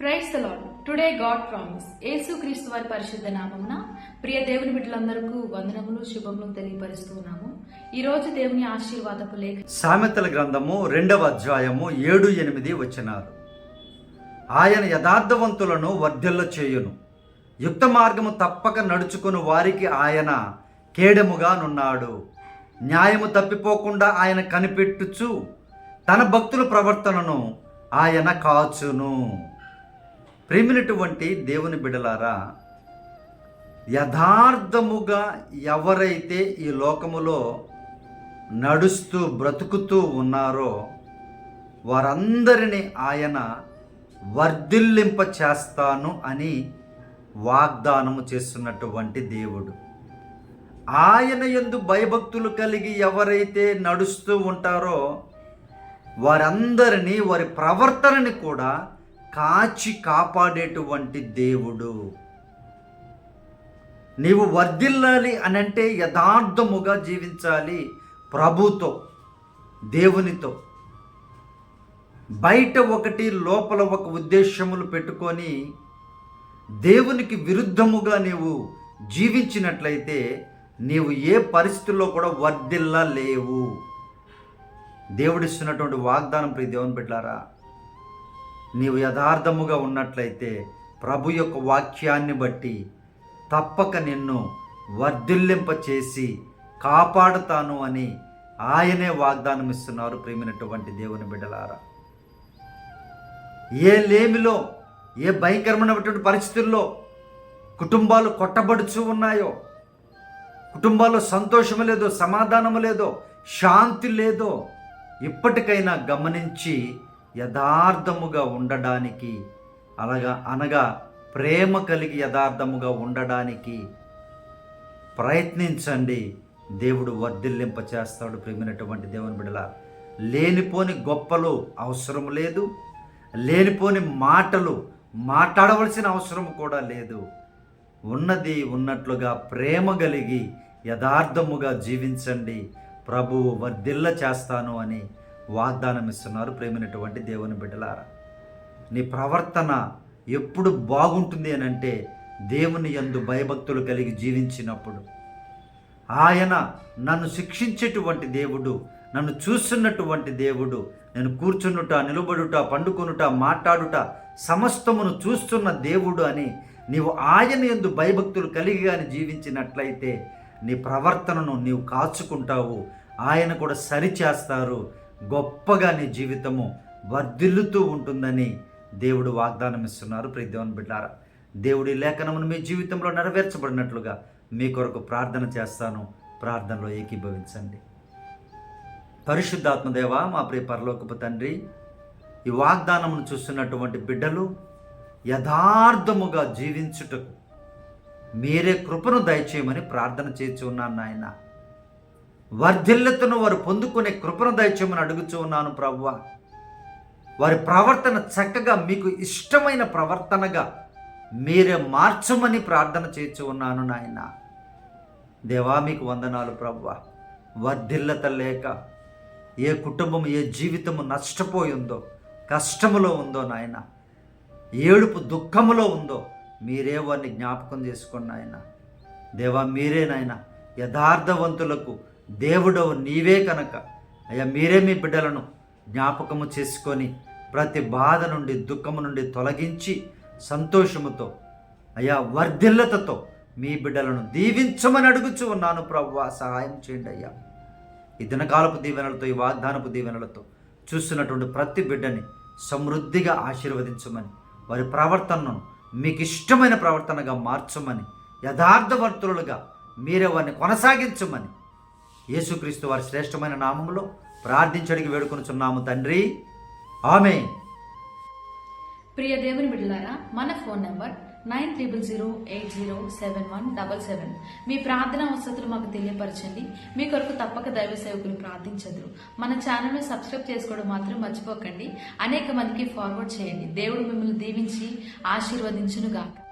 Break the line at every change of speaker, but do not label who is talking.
Praise Lord today God promise. యేసుక్రీస్తు వారి పరిశుద్ధ నామమున ప్రియ దేవుని బిడ్డలందరికీ వందనములు శుభములు తెలియపరుస్తున్నాము ఈ రోజు దేవుని ఆశీర్వాదపు లేఖ
సామెతల గ్రంథము రెండవ అధ్యాయము ఏడు ఎనిమిది వచ్చినారు ఆయన యథార్థవంతులను వర్ధిల్ల చేయును. యుక్త మార్గము తప్పక నడుచుకుని వారికి ఆయన కేడముగా నున్నాడు. న్యాయము తప్పిపోకుండా ఆయన కనిపెట్టుచు తన భక్తుల ప్రవర్తనను ఆయన కాచును. ప్రేమినటువంటి దేవుని బిడలారా యథార్థముగా ఎవరైతే ఈ లోకములో నడుస్తూ బ్రతుకుతూ ఉన్నారో వారందరినీ ఆయన వర్ధిల్లింప చేస్తాను అని వాగ్దానము చేస్తున్నటువంటి దేవుడు. ఆయన ఎందు భయభక్తులు కలిగి ఎవరైతే నడుస్తూ ఉంటారో వారందరినీ వారి ప్రవర్తనని కూడా కాచి కాపాడేటువంటి దేవుడు. నీవు వర్ధిల్లాలి అని అంటే యథార్థముగా జీవించాలి ప్రభుతో దేవునితో. బయట ఒకటి లోపల ఒక ఉద్దేశములు పెట్టుకొని దేవునికి విరుద్ధముగా నీవు జీవించినట్లయితే నీవు ఏ పరిస్థితుల్లో కూడా వర్ధిల్లా లేవు దేవుడిస్తున్నటువంటి వాగ్దానం ప్రియ దేవుని పెట్టారా నీవు యథార్థముగా ఉన్నట్లయితే ప్రభు యొక్క వాక్యాన్ని బట్టి తప్పక నిన్ను వర్ధిల్లింప చేసి కాపాడుతాను అని ఆయనే వాగ్దానం ఇస్తున్నారు ప్రేమినటువంటి దేవుని బిడ్డలారా. ఏ లేమిలో ఏ భయంకరమైనటువంటి పరిస్థితుల్లో కుటుంబాలు కొట్టబడుచు ఉన్నాయో కుటుంబాల్లో సంతోషము లేదో సమాధానము లేదో శాంతి లేదో ఇప్పటికైనా గమనించి యథార్థముగా ఉండడానికి అలాగా అనగా ప్రేమ కలిగి యథార్థముగా ఉండడానికి ప్రయత్నించండి. దేవుడు వర్ధిల్లింప చేస్తాడు ప్రేమినటువంటి దేవుని బిడల లేనిపోని గొప్పలు అవసరం లేదు. లేనిపోని మాటలు మాట్లాడవలసిన అవసరం కూడా లేదు. ఉన్నది ఉన్నట్లుగా ప్రేమ కలిగి యథార్థముగా జీవించండి. ప్రభువు వర్ధిల్ల చేస్తాను అని వాగ్దానం ఇస్తున్నారు ప్రేమినటువంటి దేవుని బిడ్డలారా. నీ ప్రవర్తన ఎప్పుడు బాగుంటుంది అని అంటే దేవుని యందు భయభక్తులు కలిగి జీవించినప్పుడు. ఆయన నన్ను శిక్షించేటువంటి దేవుడు నన్ను చూస్తున్నటువంటి దేవుడు నేను కూర్చున్నుట నిలబడుట పండుకొనుట మాట్లాడుట సమస్తమును చూస్తున్న దేవుడు అని నీవు ఆయన ఎందు భయభక్తులు కలిగి కానీ జీవించినట్లయితే నీ ప్రవర్తనను నీవు కాచుకుంటావు. ఆయన కూడా సరిచేస్తారు. గొప్పగా నీ జీవితము వర్ధిల్లుతూ ఉంటుందని దేవుడు వాగ్దానం ఇస్తున్నారు. ప్రతిదేవన్ బిడ్డారా దేవుడి లేఖనమును మీ జీవితంలో నెరవేర్చబడినట్లుగా మీ కొరకు ప్రార్థన చేస్తాను. ప్రార్థనలో ఏకీభవించండి. పరిశుద్ధాత్మదేవ మా ప్రియ పరలోకపు తండ్రి ఈ వాగ్దానమును చూస్తున్నటువంటి బిడ్డలు యథార్థముగా జీవించుటకు మీరే కృపను దయచేయమని ప్రార్థన చేసి ఉన్నాను నాయన. వర్ధిల్లతను వారు పొందుకునే కృపను దయచేయమని అడుగుచూ ఉన్నాను ప్రవ్వ వారి ప్రవర్తన చక్కగా మీకు ఇష్టమైన ప్రవర్తనగా మీరే మార్చమని ప్రార్థన చేసి ఉన్నాను నాయన. దేవా మీకు వందనాలు ప్రవ్వ వర్ధిల్లత లేక ఏ కుటుంబం ఏ జీవితము నష్టపోయిందో కష్టములో ఉందో నాయన ఏడుపు దుఃఖములో ఉందో మీరే వారిని జ్ఞాపకం చేసుకోండి నాయన. దేవా మీరే నాయన యథార్థవంతులకు దేవుడవు నీవే కనుక. అయ్యా మీరే మీ బిడ్డలను జ్ఞాపకము చేసుకొని ప్రతి బాధ నుండి దుఃఖము నుండి తొలగించి సంతోషముతో అయ్యా వర్ధిల్లతతో మీ బిడ్డలను దీవించమని అడుగుచు ఉన్నాను ప్రభు సహాయం చేయండి అయ్యా. ఈ దినకాలపు దీవెనలతో ఈ వాగ్దానపు దీవెనలతో చూస్తున్నటువంటి ప్రతి బిడ్డని సమృద్ధిగా ఆశీర్వదించమని వారి ప్రవర్తనను మీకు ఇష్టమైన ప్రవర్తనగా మార్చమని యథార్థవర్తులుగా మీరే వారిని కొనసాగించమని యేసుక్రీస్తు వారి శ్రేష్టమైన నామంలో ప్రార్థించడికి వేడుకొనుచున్నాము తండ్రి. ఆమె
ప్రియ దేవుని బిడ్డలారా మన phone number nine triple zero eight zero seven one double seven. మీ ప్రార్థన వసతులు మాకు తెలియపరచండి. మీ కొరకు తప్పక దైవ సేవకులు ప్రార్థించదురు. మన ఛానల్ను సబ్స్క్రైబ్ చేసుకోవడం మాత్రం మర్చిపోకండి. అనేక మందికి ఫార్వర్డ్ చేయండి. దేవుడు మిమ్మల్ని దీవించి ఆశీర్వదించునుగాక.